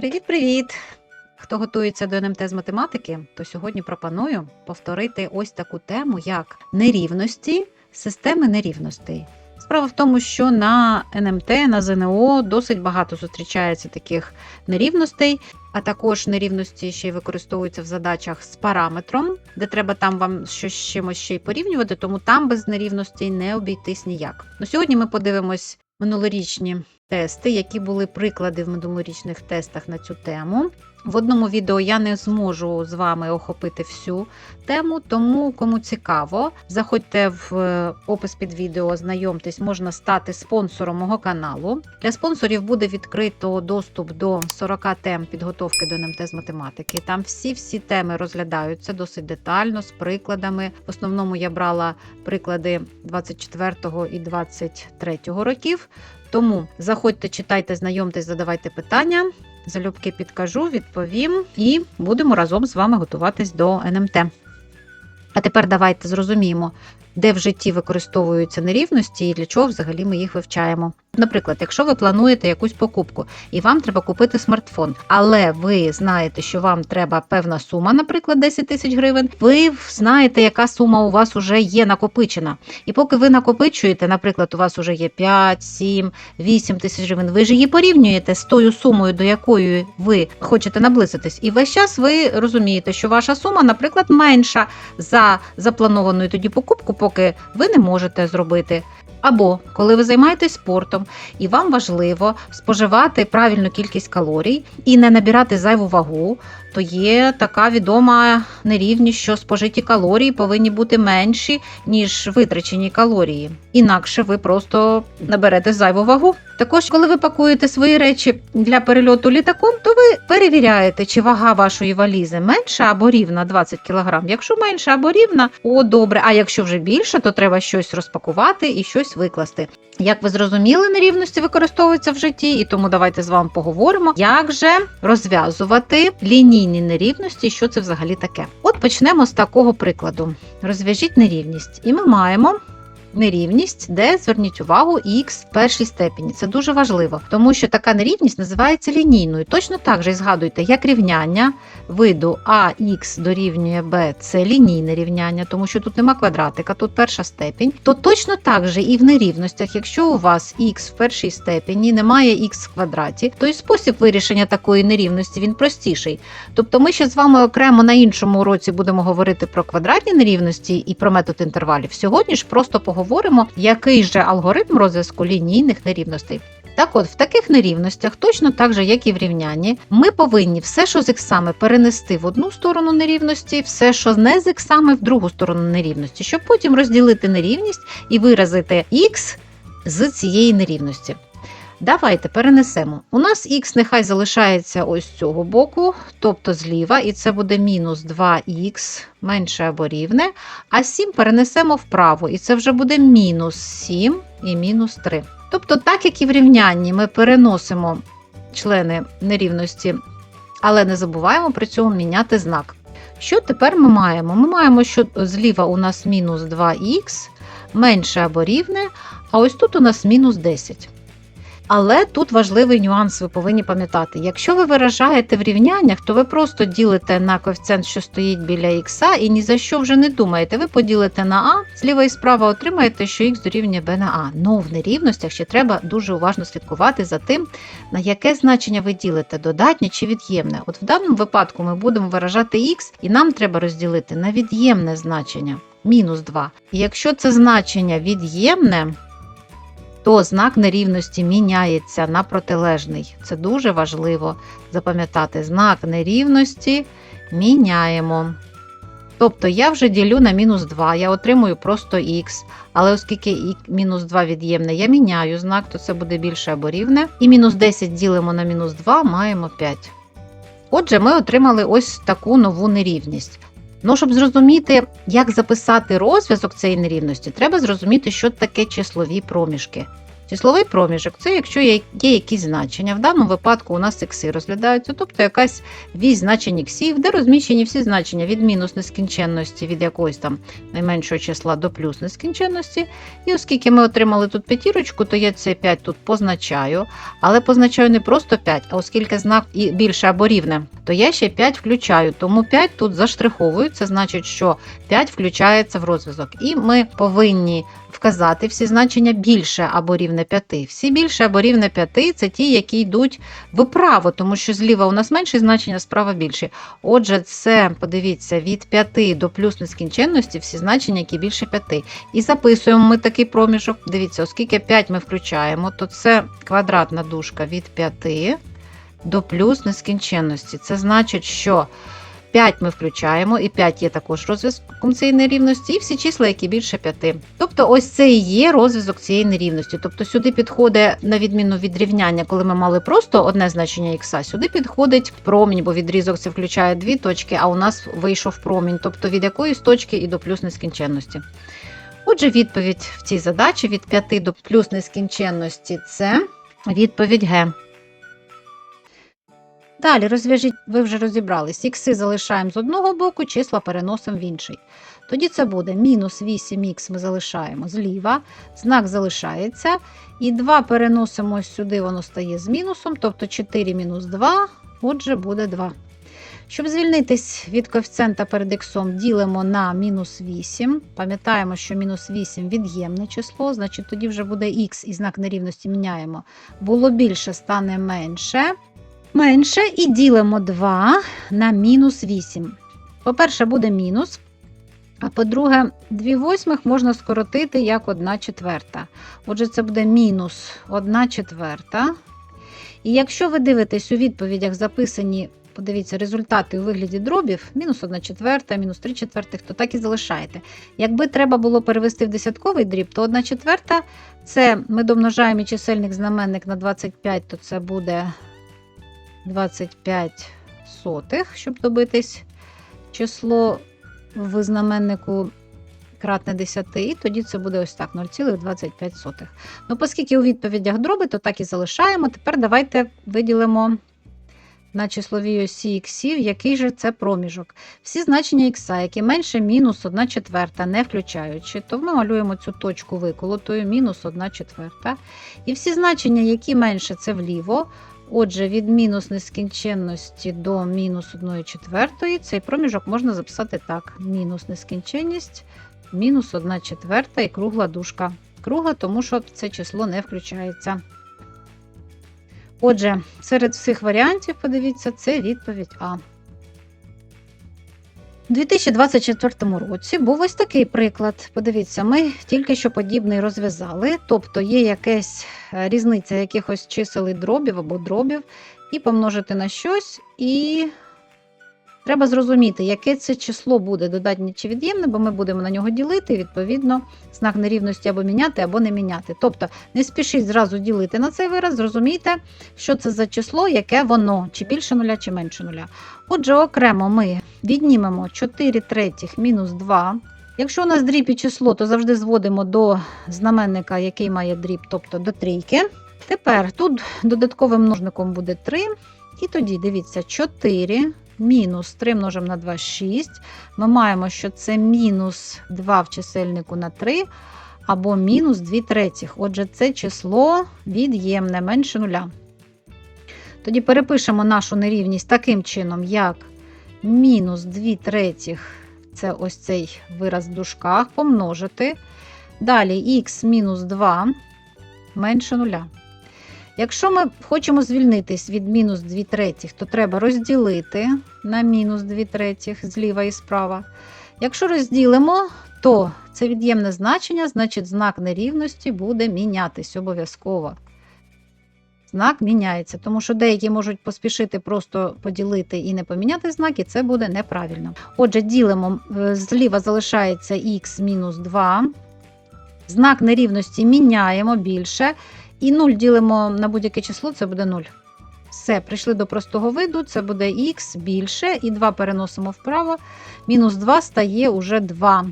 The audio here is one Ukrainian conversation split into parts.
Привіт-привіт! Хто готується до НМТ з математики, то сьогодні пропоную повторити ось таку тему, як нерівності системи нерівностей. Справа в тому, що на НМТ, на ЗНО досить багато зустрічається таких нерівностей, а також нерівності ще й використовуються в задачах з параметром, де треба там вам щось чимось ще й порівнювати, тому там без нерівностей не обійтись ніяк. Ну, сьогодні ми подивимось минулорічні тести, які були приклади в минулорічних тестах на цю тему. В одному відео я не зможу з вами охопити всю тему, тому кому цікаво, заходьте в е, опис під відео, знайомтесь, можна стати спонсором мого каналу. Для спонсорів буде відкрито доступ до 40 тем підготовки до НМТ з математики. Там всі-всі теми розглядаються досить детально з прикладами. В основному я брала приклади 24 і 23 років. Тому заходьте, читайте, знайомтесь, задавайте питання. Залюбки підкажу, відповім і будемо разом з вами готуватись до НМТ. А тепер давайте зрозуміємо, де в житті використовуються нерівності і для чого взагалі ми їх вивчаємо. Наприклад, якщо ви плануєте якусь покупку і вам треба купити смартфон, але ви знаєте, що вам треба певна сума, наприклад, 10 тисяч гривень, ви знаєте, яка сума у вас вже є накопичена. І поки ви накопичуєте, наприклад, у вас вже є 5, 7, 8 тисяч гривень, ви ж її порівнюєте з тою сумою, до якої ви хочете наблизитись. І весь час ви розумієте, що ваша сума, наприклад, менша за запланованою тоді покупку, поки ви не можете зробити. Або коли ви займаєтесь спортом і вам важливо споживати правильну кількість калорій і не набирати зайву вагу, то є така відома нерівність, що спожиті калорії повинні бути менші, ніж витрачені калорії. Інакше ви просто наберете зайву вагу. Також, коли ви пакуєте свої речі для перельоту літаком, то ви перевіряєте, чи вага вашої валізи менша або рівна 20 кг. Якщо менша або рівна, о, добре. А якщо вже більше, то треба щось розпакувати і щось викласти. Як ви зрозуміли, нерівності використовуються в житті, і тому давайте з вами поговоримо, як же розв'язувати лінійні нерівності, що це взагалі таке. От почнемо з такого прикладу: розв'яжіть нерівність, і ми маємо. Нерівність, де зверніть увагу х в першій степені. Це дуже важливо, тому що така нерівність називається лінійною. Точно так же і згадуйте, як рівняння виду ax дорівнює b – це лінійне рівняння, тому що тут нема квадратика, тут перша степінь. То точно так же і в нерівностях, якщо у вас х в першій степені немає х в квадраті, то і спосіб вирішення такої нерівності він простіший. Тобто ми ще з вами окремо на іншому уроці будемо говорити про квадратні нерівності і про метод інтервалів. Сьогодні ж просто поговоримо, який же алгоритм розв'язку лінійних нерівностей. Так от, в таких нерівностях, точно так же, як і в рівнянні, ми повинні все, що з іксами, перенести в одну сторону нерівності, все, що не з іксами, в другу сторону нерівності, щоб потім розділити нерівність і виразити х з цієї нерівності. Давайте перенесемо. У нас х нехай залишається ось з цього боку, тобто зліва, і це буде мінус 2х менше або рівне. А 7 перенесемо вправо, і це вже буде мінус 7 і мінус 3. Тобто, так як і в рівнянні ми переносимо члени нерівності, але не забуваємо при цьому міняти знак. Що тепер ми маємо? Ми маємо, що зліва у нас мінус 2х менше або рівне, а ось тут у нас мінус 10. Але тут важливий нюанс, ви повинні пам'ятати. Якщо ви виражаєте в рівняннях, то ви просто ділите на коефіцієнт, що стоїть біля х, і ні за що вже не думаєте. Ви поділите на а, зліва і справа отримаєте, що х дорівнює b на а. Ну в нерівностях ще треба дуже уважно слідкувати за тим, на яке значення ви ділите, додатнє чи від'ємне. От в даному випадку ми будемо виражати х, і нам треба розділити на від'ємне значення мінус 2. І якщо це значення від'ємне, то знак нерівності міняється на протилежний. Це дуже важливо запам'ятати. Знак нерівності міняємо. Тобто я вже ділю на мінус 2, я отримую просто х. Але оскільки мінус 2 від'ємне, я міняю знак, то це буде більше або рівне. І мінус 10 ділимо на мінус 2, маємо 5. Отже, ми отримали ось таку нову нерівність. Ну, щоб зрозуміти, як записати розв'язок цієї нерівності, треба зрозуміти, що таке числові проміжки. Числовий проміжок це якщо є, якісь значення. В даному випадку у нас ікси розглядаються, тобто якась вісь значень іксів, де розміщені всі значення від мінус нескінченності, від якогось там найменшого числа до плюс нескінченності. І оскільки ми отримали тут п'ятірочку, то я це 5 тут позначаю. Але позначаю не просто 5, а оскільки знак і більше або рівне, то я ще 5 включаю. Тому 5 тут заштриховую. Це значить, що 5 включається в розв'язок. І ми повинні вказати всі значення більше або рівне 5. Всі більше або рівне 5 це ті, які йдуть вправо, тому що зліва у нас менші значення, справа більші. Отже, це подивіться від 5 до плюс нескінченності всі значення, які більше 5. І записуємо ми такий проміжок. Дивіться, оскільки 5 ми включаємо, то це квадратна дужка від 5 до плюс нескінченності. Це значить, що 5 ми включаємо, і 5 є також розв'язком цієї нерівності, і всі числа, які більше 5. Тобто, ось це і є розв'язок цієї нерівності. Тобто сюди підходить, на відміну від рівняння, коли ми мали просто одне значення х, сюди підходить промінь, бо відрізок це включає дві точки, а у нас вийшов промінь, тобто від якоїсь точки і до плюс нескінченності. Отже, відповідь в цій задачі від 5 до плюс нескінченності це відповідь Г. Далі розв'яжіть, ви вже розібрались. Ікси залишаємо з одного боку, числа переносимо в інший. Тоді це буде мінус 8х ми залишаємо зліва, знак залишається. І 2 переносимо сюди, воно стає з мінусом, тобто 4 мінус 2, отже, буде 2. Щоб звільнитись від коефіцієнта перед іксом, ділимо на мінус 8. Пам'ятаємо, що мінус 8 від'ємне число, значить тоді вже буде х і знак нерівності міняємо. Було більше, стане менше. Менше і ділимо 2 на мінус 8. По-перше, буде мінус. А по-друге, 2 восьмих можна скоротити як 1 четверта. Отже, це буде мінус 1 четверта. І якщо ви дивитесь у відповідях записані, подивіться, результати у вигляді дробів, мінус 1 четверта, мінус 3 четвертих, то так і залишаєте. Якби треба було перевести в десятковий дріб, то 1 четверта це ми домножаємо і чисельник знаменник на 25, то це буде 25 сотих, щоб добитись число в знаменнику кратне 10, і тоді це буде ось так 0,25. Ну, оскільки у відповідях дроби, то так і залишаємо. Тепер давайте виділимо на числовій осі іксів, який же це проміжок. Всі значення ікса, які менше мінус 1 четверта, не включаючи, то малюємо цю точку виколотою мінус 1 четверта. І всі значення, які менше, це вліво. Отже, від мінус нескінченності до мінус 1 четвертої цей проміжок можна записати так: мінус нескінченність, мінус 1 четверта і кругла дужка. Кругла, тому що це число не включається. Отже, серед всіх варіантів, подивіться, це відповідь А. У 2024 році був ось такий приклад. Подивіться, ми тільки що подібний розв'язали, тобто є якась е, різниця якихось чисел і дробів або дробів, і помножити на щось, і треба зрозуміти, яке це число буде додатнє чи від'ємне, бо ми будемо на нього ділити, відповідно, знак нерівності або міняти, або не міняти. Тобто не спішіть зразу ділити на цей вираз, зрозумійте, що це за число, яке воно, чи більше нуля, чи менше нуля. Отже, окремо ми віднімемо 4 третіх мінус 2. Якщо у нас дріб і число, то завжди зводимо до знаменника, який має дріб, тобто до трійки. Тепер тут додатковим множником буде 3. І тоді дивіться, 4 мінус 3 множимо на 2 6. Ми маємо, що це мінус 2 в чисельнику на 3, або мінус 2 третіх. Отже, це число від'ємне, менше нуля. Тоді перепишемо нашу нерівність таким чином, як мінус 2 третіх, це ось цей вираз в дужках, помножити. Далі х мінус 2 менше нуля. Якщо ми хочемо звільнитись від мінус 2 третіх, то треба розділити на мінус 2 третіх зліва і справа. Якщо розділимо, то це від'ємне значення, значить знак нерівності буде мінятись обов'язково. Знак міняється, тому що деякі можуть поспішити просто поділити і не поміняти знак, і це буде неправильно. Отже, ділимо, е, зліва залишається х мінус 2. Знак нерівності міняємо більше. І 0 ділимо на будь-яке число, це буде 0. Все, прийшли до простого виду, це буде х більше, і 2 переносимо вправо. Мінус 2 стає уже 2.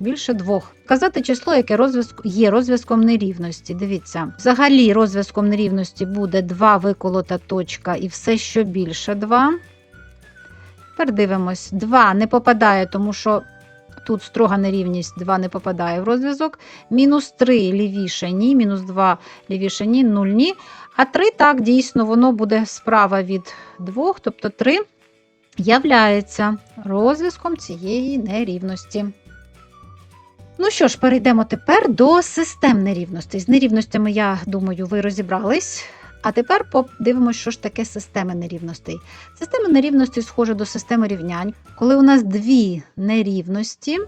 більше двох. Вказати число, яке розв'язку є розв'язком нерівності. Дивіться, взагалі розв'язком нерівності буде 2 виколота точка і все, що більше 2. Тепер дивимось, 2 не попадає, тому що тут строга нерівність 2 не попадає в розв'язок. Мінус 3 лівіше ні, мінус 2 лівіше ні, 0 ні. А 3 так, дійсно, воно буде справа від 2, тобто 3 являється розв'язком цієї нерівності. Ну що ж, перейдемо тепер до систем нерівностей. З нерівностями, я думаю, ви розібрались. А тепер подивимося, що ж таке системи нерівностей. Система нерівностей схожа до системи рівнянь, коли у нас дві нерівності,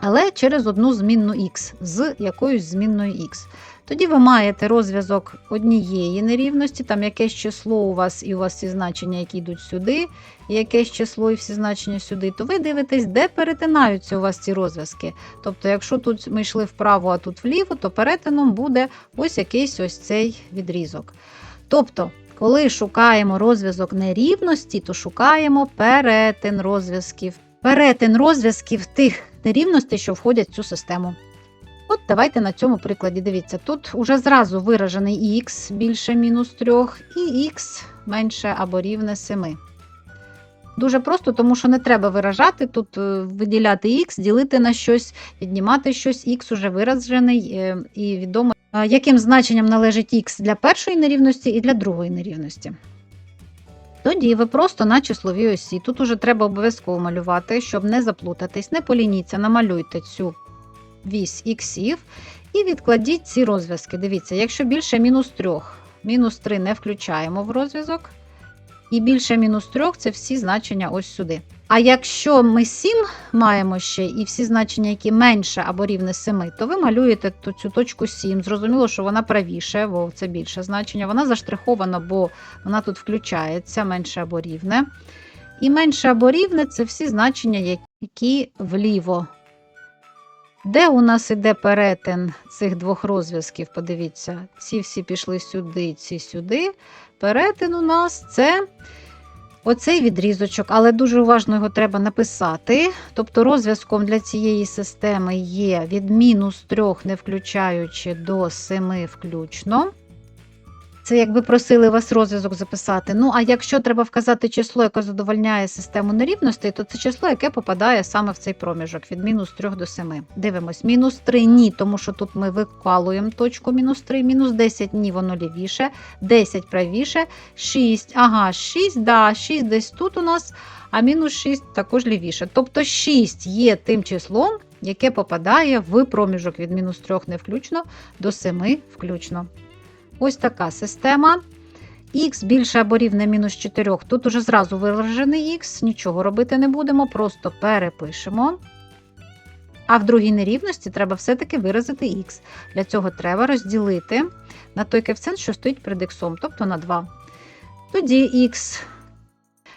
але через одну змінну х з якоюсь змінною х. Тоді ви маєте розв'язок однієї нерівності, там якесь число у вас, і у вас всі значення, які йдуть сюди, і якесь число і всі значення сюди, то ви дивитесь, де перетинаються у вас ці розв'язки. Тобто, якщо тут ми йшли вправо, а тут вліво, то перетином буде ось якийсь ось цей відрізок. Тобто, коли шукаємо розв'язок нерівності, то шукаємо перетин розв'язків. Перетин розв'язків тих нерівностей, що входять в цю систему. От давайте на цьому прикладі дивіться. Тут уже зразу виражений х більше мінус 3 і х менше або рівне 7. Дуже просто, тому що не треба виражати, тут е, виділяти х, ділити на щось, віднімати щось, х уже виражений е, і відомо, яким значенням належить х для першої нерівності і для другої нерівності. Тоді ви просто на числовій осі. Тут уже треба обов'язково малювати, щоб не заплутатись, не полініться, намалюйте цю вісь іксів і відкладіть ці розв'язки. Дивіться, якщо більше мінус 3, мінус 3 не включаємо в розв'язок. І більше мінус 3 це всі значення ось сюди. А якщо ми 7 маємо ще і всі значення, які менше або рівне 7, то ви малюєте цю точку 7. Зрозуміло, що вона правіше, бо це більше значення. Вона заштрихована, бо вона тут включається менше або рівне. І менше або рівне це всі значення, які вліво. Де у нас іде перетин цих двох розв'язків? Подивіться, ці всі пішли сюди, ці сюди. Перетин у нас це оцей відрізочок, але дуже уважно його треба написати. Тобто розв'язком для цієї системи є від мінус 3, не включаючи до 7 включно. Це якби просили вас розв'язок записати. Ну, а якщо треба вказати число, яке задовольняє систему нерівностей, то це число, яке попадає саме в цей проміжок від мінус 3 до 7. Дивимось, мінус 3 ні, тому що тут ми викалуємо точку мінус 3, мінус 10 ні, воно лівіше, 10 правіше, 6, ага, 6, да, 6 десь тут у нас, а мінус 6 також лівіше. Тобто 6 є тим числом, яке попадає в проміжок від мінус 3 не включно до 7 включно. Ось така система. Х більше або рівне мінус 4. Тут уже зразу виражений х, нічого робити не будемо, просто перепишемо. А в другій нерівності треба все-таки виразити х. Для цього треба розділити на той коефіцієнт, що стоїть перед х, тобто на 2. Тоді х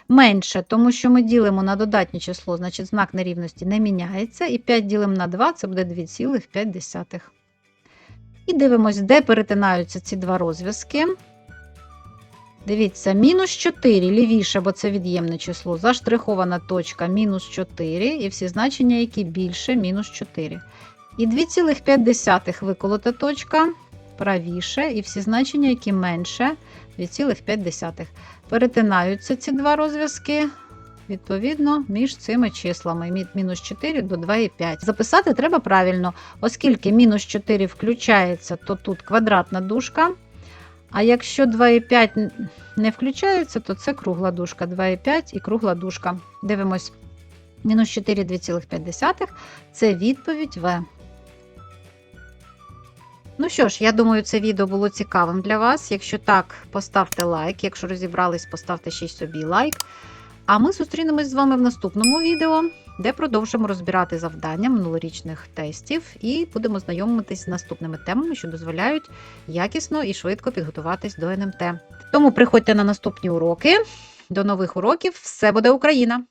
менше, тому що ми ділимо на додатнє число, значить знак нерівності не міняється. І 5 ділимо на 2 це буде 2,5. І дивимось, де перетинаються ці два розв'язки. Дивіться, мінус 4 лівіше, бо це від'ємне число. Заштрихована точка мінус 4, і всі значення, які більше мінус 4. І 2,5 виколота точка правіше, і всі значення, які менше 2,5. Перетинаються ці два розв'язки. Відповідно, між цими числами від мінус 4 до 2,5. Записати треба правильно, оскільки мінус 4 включається, то тут квадратна дужка. А якщо 2,5 не включається, то це кругла дужка. 2,5 і кругла дужка. Дивимось. Мінус 4 2,5 це відповідь В. Ну що ж, я думаю, це відео було цікавим для вас. Якщо так, поставте лайк. Якщо розібрались, поставте ще й собі лайк. А ми зустрінемось з вами в наступному відео, де продовжимо розбирати завдання минулорічних тестів і будемо знайомитись з наступними темами, що дозволяють якісно і швидко підготуватись до НМТ. Тому приходьте на наступні уроки. До нових уроків! Все буде Україна!